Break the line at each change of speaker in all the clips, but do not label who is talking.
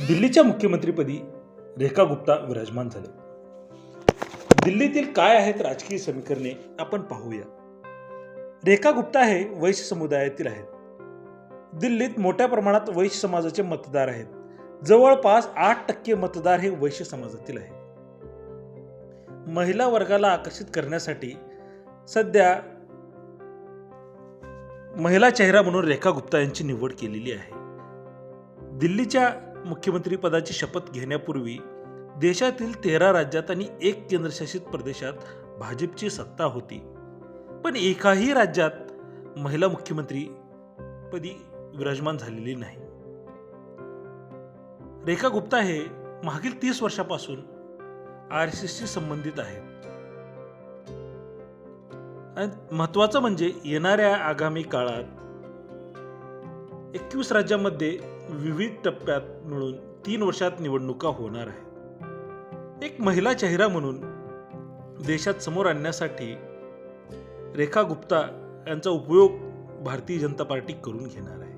दिल्लीच्या मुख्यमंत्रीपदी रेखा गुप्ता विराजमान झाले. दिल्लीतील काय आहेत राजकीय समीकरणे आपण पाहूया. रेखा गुप्ता हे वैश्य समुदायातील आहेत. दिल्लीत मोठ्या प्रमाणात वैश्य समाजाचे मतदार आहेत. जवळपास आठ टक्के मतदार हे वैश्य समाजातील आहेत. महिला वर्गाला आकर्षित करण्यासाठी सध्या महिला चेहरा म्हणून रेखा गुप्ता यांची निवड केलेली आहे. दिल्लीच्या मुख्यमंत्रीपदाची शपथ घेण्यापूर्वी देशातील तेरा राज्यात आणि एक केंद्रशासित प्रदेशात भाजपची सत्ता होती. पण एकाही राज्यात महिला मुख्यमंत्रीपदी विराजमान झालेली नाही. रेखा गुप्ता हे मागील तीस वर्षापासून आर एस एसशी संबंधित आहेत. आणि महत्वाचं म्हणजे येणाऱ्या आगामी काळात एकवीस राज्यामध्ये विविध टप्प्यात मिळून तीन वर्षात निवडणुका होणार आहेत. एक महिला चेहरा म्हणून देशात समोर आणण्यासाठी रेखा गुप्ता यांचा उपयोग भारतीय जनता पार्टी करून घेणार आहे.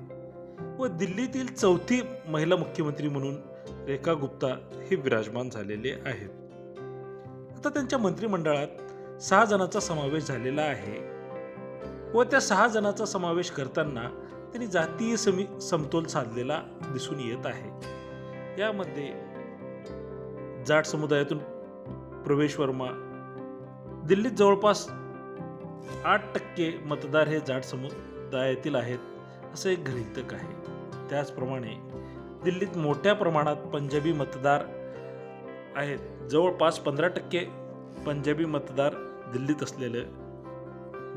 व दिल्लीतील चौथी महिला मुख्यमंत्री म्हणून रेखा गुप्ता हे विराजमान झालेले आहेत. आता त्यांच्या मंत्रिमंडळात सहा जणांचा समावेश झालेला आहे. व त्या सहा जणांचा समावेश करताना त्यांनी जातीय समी समतोल साधलेला दिसून येत आहे. यामध्ये जाट समुदायातून प्रवेश वर्मा दिल्लीत जवळपास आठ टक्के मतदार हे जाट समुदायातील आहेत असं एक गृहितक आहे. त्याचप्रमाणे दिल्लीत मोठ्या प्रमाणात पंजाबी मतदार आहेत. जवळपास पंधरा टक्के पंजाबी मतदार दिल्लीत असलेलं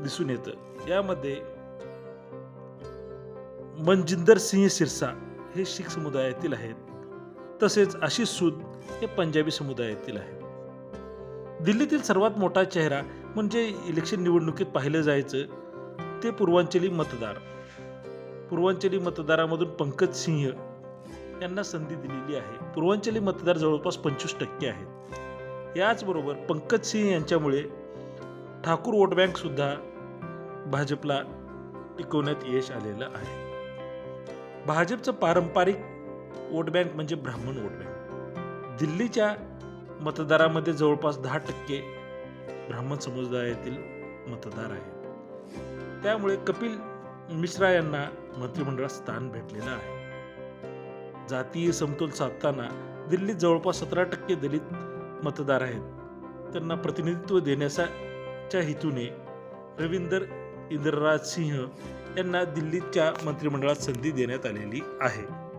दिसून येतं. यामध्ये मनजिंदर सिंह सिरसा हे शीख समुदायातील आहेत. तसेच आशिष सूद हे पंजाबी समुदायातील आहेत. दिल्लीतील सर्वात मोठा चेहरा म्हणजे इलेक्शन निवडणुकीत पाहिलं जायचं ते पूर्वांचली मतदार. पूर्वांचली मतदारामधून पंकज सिंह यांना संधी दिलेली आहे. पूर्वांचली मतदार जवळपास पंचवीस टक्के आहेत. याचबरोबर पंकज सिंह यांच्यामुळे ठाकूर वोट बँकसुद्धा भाजपला टिकवण्यात यश आलेलं आहे. भाजपचं पारंपरिक वोट बँक म्हणजे ब्राह्मण वोट बँक. दिल्लीच्या मतदारामध्ये जवळपास दहा टक्के ब्राह्मण समुदायातील मतदार आहेत. त्यामुळे कपिल मिश्रा यांना मंत्रिमंडळात स्थान भेटलेलं आहे. जातीय समतोल साधताना दिल्लीत जवळपास सतरा टक्के दलित मतदार आहेत. त्यांना प्रतिनिधित्व देण्याच्या हेतूने रवींदर इंद्रराज सिंह यांना दिल्लीच्या मंत्रिमंडळात संधी देण्यात आलेली आहे.